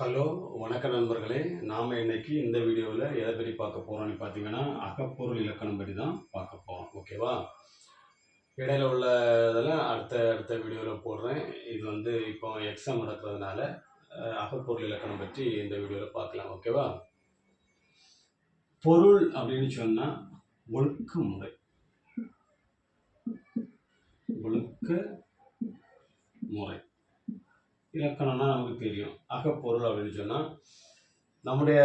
Hello வணக்க நண்பர்களே. நாம் இன்னைக்கு இந்த வீடியோவில் எதை பற்றி பார்க்க போகிறோம்னு பார்த்தீங்கன்னா அகப்பொருள் இலக்கணம் பற்றி தான் பார்க்க போகிறோம் ஓகேவா இடையில உள்ள இதெல்லாம் அடுத்த அடுத்த வீடியோவில் போடுறேன். இது வந்து இப்போ எக்ஸாம் நடக்கிறதுனால அகப்பொருள் இலக்கணம் பற்றி இந்த வீடியோவில் பார்க்கலாம். ஓகேவா பொருள் அப்படின்னு சொன்னால் ஒழுக்க முறை. ஒழுக்க முறை. இலக்கணம்னா நமக்கு தெரியும். அகப்பொருள் அப்படின்னு சொன்னால் நம்முடைய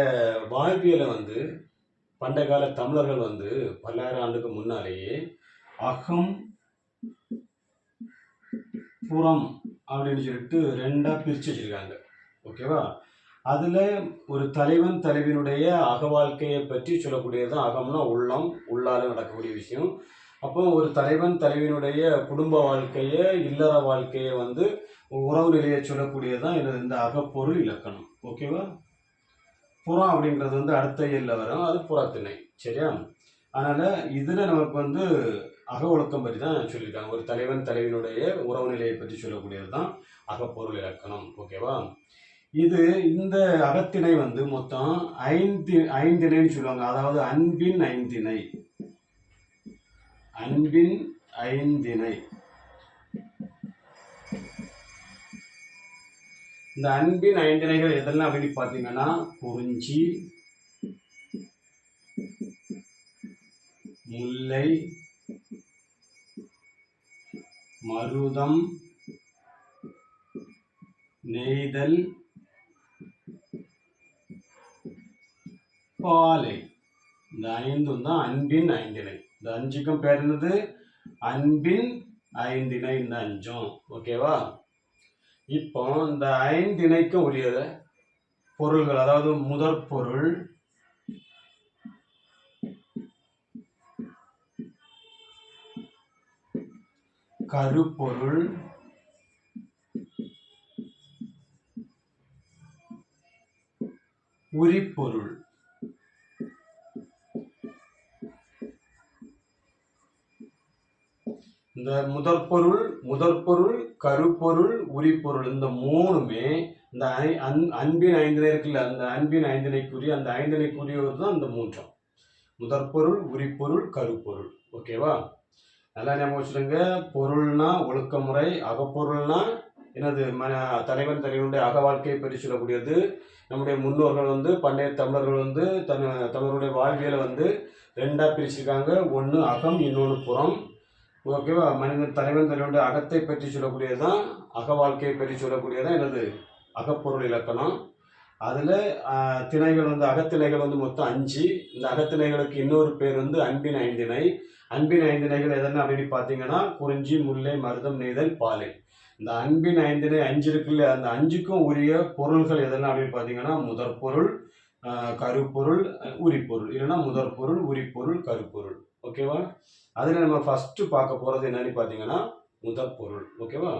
வாழ்வியலை வந்து பண்டைய கால தமிழர்கள் வந்து பல்லாயிரம் ஆண்டுக்கு முன்னாலேயே அகம் புறம் அப்படின்னு சொல்லிட்டு ரெண்டாக பிரித்து வச்சுருக்காங்க. ஓகேவா அதில் ஒரு தலைவன் தலைவியினுடைய அக வாழ்க்கையை பற்றி சொல்லக்கூடியது தான் அகம்னா உள்ளம் உள்ளால நடக்கக்கூடிய விஷயம். அப்போ ஒரு தலைவன் தலைவியினுடைய குடும்ப வாழ்க்கையை இல்லற வாழ்க்கையை வந்து உறவு நிலையை சொல்லக்கூடியது தான் எனது இந்த அகப்பொருள் இலக்கணம். ஓகேவா புறம் அப்படின்றது வந்து அடுத்த எல்ல வரும் அது புறத்திணை. சரியா? அதனால் இதில் நமக்கு வந்து அக ஒழுக்கம் பற்றி தான் சொல்லியிருக்காங்க. ஒரு தலைவன் தலைவனுடைய உறவு நிலையை பற்றி சொல்லக்கூடியது தான் அகப்பொருள் இலக்கணம் ஓகேவா இது இந்த அகத்திணை வந்து மொத்தம் ஐந்து ஐந்திணைன்னு சொல்லுவாங்க. அதாவது அன்பின் ஐந்திணை. அன்பின் ஐந்திணை. இந்த அன்பின் ஐந்தினைகள் எதெல்லாம் அப்படின்னு பார்த்தீங்கன்னா குறிஞ்சி முல்லை மருதம் நெய்தல் பாலை. இந்த ஐந்தும் தான் அன்பின் ஐந்திணை. இந்த அஞ்சுக்கும் பேர் என்னது? அன்பின் ஐந்திணை இந்த அஞ்சும் ஓகேவா இப்போ இந்த ஐந்திணைக்கும் உரிய பொருள்கள் அதாவது முதற் பொருள் கருப்பொருள் உரிப்பொருள். இந்த முதற்பொருள் பொருள் பொருள் கருப்பொருள் உரிப்பொருள் இந்த மூணுமே இந்த ஐ அன் அன்பின் ஐந்தினை இருக்குல்ல அந்த அன்பின் ஐந்தினைக்குரிய அந்த ஐந்திணைக்குரியவர் தான் இந்த மூன்றம். முதற் பொருள் உரிப்பொருள் கருப்பொருள். ஓகேவா? நல்லா ஞாபகம் வச்சுருங்க பொருள்னா ஒழுக்கமுறை அகப்பொருள்னா எனது மன தலைவன் தலைவனுடைய அக வாழ்க்கையை பற்றி சொல்லக்கூடியது நம்முடைய முன்னோர்கள் வந்து பண்டைய தமிழர்கள் வந்து தன் தமிழருடைய வாழ்வியலை வந்து ரெண்டாக பிரிச்சிருக்காங்க. ஒன்று அகம் இன்னொன்று புறம். ஓகேவா? மனிதன் தலைவன் தலைவனுடைய அகத்தை பற்றி சொல்லக்கூடியதான் அக வாழ்க்கையை பற்றி சொல்லக்கூடியதான் எனது அகப்பொருள் இலக்கணம். அதில் திணைகள் வந்து அகத்திணைகள் வந்து மொத்தம் அஞ்சு. இந்த அகத்திணைகளுக்கு இன்னொரு பேர் வந்து அன்பின் ஐந்திணை. அன்பின் ஐந்திணைகள் எதனா அப்படின்னு பார்த்தீங்கன்னா குறிஞ்சி முல்லை மருதம் நெய்தல் பாலை. இந்த அன்பின் ஐந்திணை அஞ்சு இருக்குல்ல அந்த அஞ்சுக்கும் உரிய பொருள்கள் எதனா அப்படின்னு பார்த்தீங்கன்னா முதற் பொருள் கருப்பொருள் உரிப்பொருள். இல்லைன்னா முதற் பொருள் உரிப்பொருள் கருப்பொருள். ஓகேவா? அதில் நம்ம ஃபஸ்ட்டு பார்க்க போகிறது என்னன்னு பார்த்தீங்கன்னா முதற்பொருள். ஓகேவா